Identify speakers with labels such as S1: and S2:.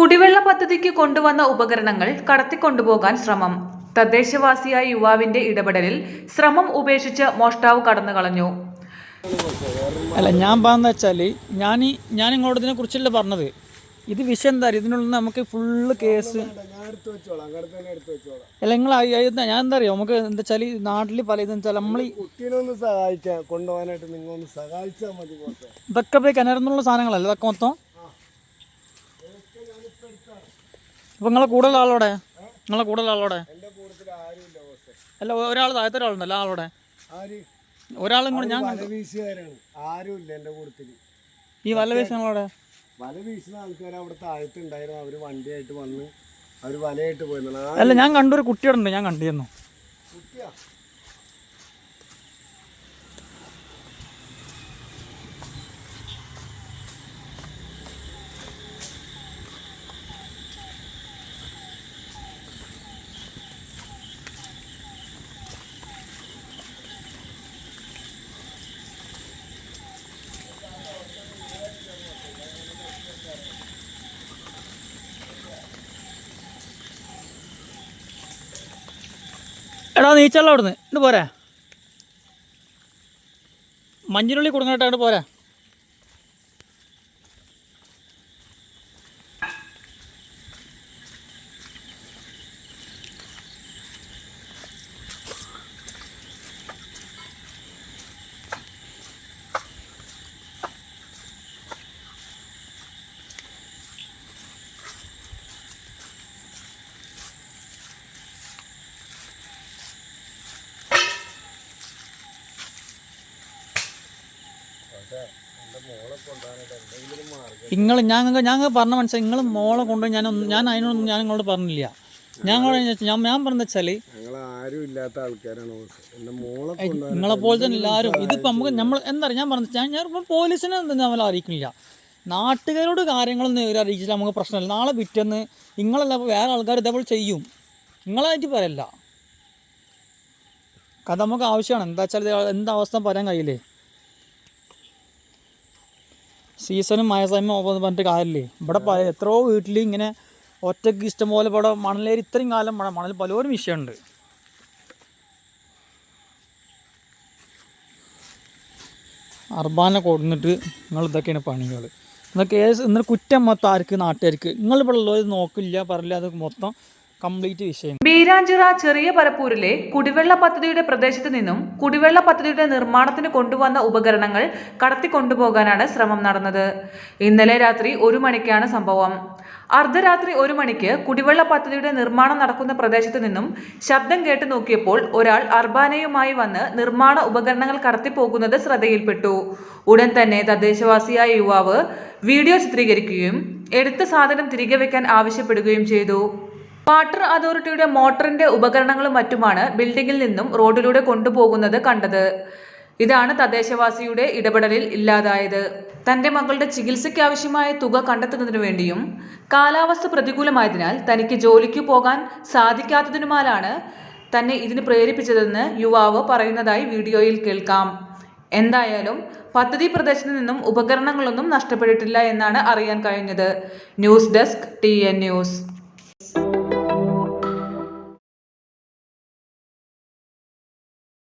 S1: കുടിവെള്ള പദ്ധതിക്ക് കൊണ്ടുവന്ന ഉപകരണങ്ങൾ കടത്തിക്കൊണ്ടുപോകാൻ ശ്രമം. തദ്ദേശവാസിയായ യുവാവിന്റെ ഇടപെടലിൽ ശ്രമം ഉപേക്ഷിച്ച് മോഷ്ടാവ് കടന്നു കളഞ്ഞു.
S2: അല്ല ഞാൻ പറഞ്ഞ വെച്ചാൽ ഞാൻ ഞാൻ ഇങ്ങോട്ട് ഇതിനെ കുറിച്ചല്ല പറഞ്ഞത്. ഇത് വിഷയം എന്താ ഇതിനുള്ള ഇതിനുള്ളിൽ നമുക്ക് ഫുള്ള് കേസ്
S3: ഞാൻ എടുത്ത് അങ്ങോട്ട് തന്നെ എടുത്ത്
S2: അല്ല നിങ്ങൾ ഞാൻ എന്താ അറിയോ? നമുക്ക് എന്താ വെച്ചാൽ നാട്ടിൽ പല ഇതെന്ന് വെച്ചാൽ നമ്മൾ ഈ
S3: കുട്ടീനെ ഒന്ന് സഹായിക്കാൻ കൊണ്ടുപോകാനായിട്ട് നിങ്ങൾ ഒന്ന് സഹായിച്ചാൽ മതി പോട്ടെ
S2: ഇതൊക്കെ പോയി കിണറുന്നുള്ള സാധനങ്ങളല്ല? ഇതൊക്കെ മൊത്തം? അപ്പം നിങ്ങളെ കൂടുതൽ ആളോടെ? നിങ്ങളെ കൂടുതൽ ആളോടെ? അല്ല ഒരാൾ താഴത്തെ ഒരാളുണ്ടല്ലോ ആളോടെ ഒരാളും കൂടെ ഞാൻ
S3: വല ആരുമില്ല എന്റെ കൂട്ടത്തിൽ
S2: ഈ വല്ല വേസ് നിങ്ങളോടെ?
S3: വല വീശുന്ന ആൾക്കാർ അവിടെ താഴത്തുണ്ടായിരുന്നു. അവർ വണ്ടിയായിട്ട് വന്ന് അവർ വലയായിട്ട് പോയിരുന്നു
S2: അല്ല ഞാൻ കണ്ടൊരു കുട്ടിയോടുണ്ട് ഞാൻ കണ്ടിരുന്നു.
S3: കുട്ടിയാ?
S2: എടാ നീച്ചല്ല അവിടുന്ന്. ഇങ്ങോട്ട് പോരാ. മഞ്ഞിനുള്ളി കൊടുങ്ങട്ടെ പോരാ. നിങ്ങൾ ഞാൻ ഞാൻ പറഞ്ഞ മനസ്സിലായി. നിങ്ങൾ മോളെ കൊണ്ട് ഞാൻ ഞാൻ അതിനൊന്നും ഞാൻ നിങ്ങളോട് പറഞ്ഞില്ല. ഞാൻ ഞാൻ ഞാൻ പറഞ്ഞ വെച്ചാൽ നിങ്ങളെ പോലെ തന്നെ എല്ലാവരും ഇതിപ്പോൾ നമുക്ക് നമ്മൾ എന്താ പറയുക ഞാൻ പറഞ്ഞു ഞാൻ ഞാൻ ഇപ്പം പോലീസിനെ നമ്മൾ അറിയിക്കുന്നില്ല. നാട്ടുകാരോട് കാര്യങ്ങളൊന്നും ഇവർ അറിയിച്ചില്ല. നമുക്ക് പ്രശ്നമില്ല. നാളെ പിറ്റേന്ന് നിങ്ങളല്ല വേറെ ആൾക്കാർ ഇതേപോലെ ചെയ്യും. നിങ്ങളായിട്ട് പറയല്ല. കഥ നമുക്ക് ആവശ്യമാണ്. എന്താ വെച്ചാൽ എന്താ അവസ്ഥ പറയാൻ കഴിയില്ലേ? സീസണും മഴ സമയം പറഞ്ഞിട്ട് കാര്യമില്ലേ? ഇവിടെ എത്രയോ വീട്ടിൽ ഇങ്ങനെ ഒറ്റയ്ക്ക് ഇഷ്ടംപോലെ ഇവിടെ മണലേരി ഇത്രയും കാലം മണ മണൽ പലരും വിഷയമുണ്ട്. അർബാനെ കൊടുന്നിട്ട് നിങ്ങൾ ഇതൊക്കെയാണ് പണികൾ. എന്നാൽ ഏത് ഇന്നലെ കുറ്റം മൊത്തം ആർക്ക് നാട്ടുകാർക്ക്. നിങ്ങളിവിടെ ഉള്ളവർ നോക്കില്ല പറയില്ല അത് മൊത്തം കംപ്ലീറ്റ് വിഷയം.
S1: ബീരാഞ്ചിറ ചെറിയ പരപ്പൂരിലെ കുടിവെള്ള പദ്ധതിയുടെ പ്രദേശത്ത് നിന്നും കുടിവെള്ള പദ്ധതിയുടെ നിർമ്മാണത്തിന് കൊണ്ടുവന്ന ഉപകരണങ്ങൾ കടത്തിക്കൊണ്ടുപോകാനാണ് ശ്രമം നടന്നത്. ഇന്നലെ രാത്രി ഒരു മണിക്കാണ് സംഭവം. അർദ്ധരാത്രി ഒരു മണിക്ക് കുടിവെള്ള പദ്ധതിയുടെ നിർമ്മാണം നടക്കുന്ന പ്രദേശത്ത് നിന്നും ശബ്ദം കേട്ട് നോക്കിയപ്പോൾ ഒരാൾ അർബാനയുമായി വന്ന് നിർമ്മാണ ഉപകരണങ്ങൾ കടത്തിപ്പോകുന്നത് ശ്രദ്ധയിൽപ്പെട്ടു. ഉടൻ തന്നെ തദ്ദേശവാസിയായ യുവാവ് വീഡിയോ ചിത്രീകരിക്കുകയും എടുത്ത സാധനം തിരികെ വെക്കാൻ ആവശ്യപ്പെടുകയും ചെയ്തു. വാട്ടർ അതോറിറ്റിയുടെ മോട്ടറിന്റെ ഉപകരണങ്ങളും മറ്റുമാണ് ബിൽഡിംഗിൽ നിന്നും റോഡിലൂടെ കൊണ്ടുപോകുന്നത് കണ്ടത്. ഇതാണ് തദ്ദേശവാസിയുടെ ഇടപെടലിൽ ഇല്ലാതായത്. തന്റെ മകളുടെ ചികിത്സയ്ക്ക് ആവശ്യമായ തുക കണ്ടെത്തുന്നതിനു വേണ്ടിയും കാലാവസ്ഥ പ്രതികൂലമായതിനാൽ തനിക്ക് ജോലിക്ക് പോകാൻ സാധിക്കാത്തതിനുമാലാണ് തന്നെ ഇതിന് പ്രേരിപ്പിച്ചതെന്ന് യുവാവ് പറയുന്നതായി വീഡിയോയിൽ കേൾക്കാം. എന്തായാലും പദ്ധതി പ്രദേശത്ത് നിന്നും ഉപകരണങ്ങളൊന്നും നഷ്ടപ്പെട്ടിട്ടില്ല എന്നാണ് അറിയാൻ കഴിഞ്ഞത്. News desk T news.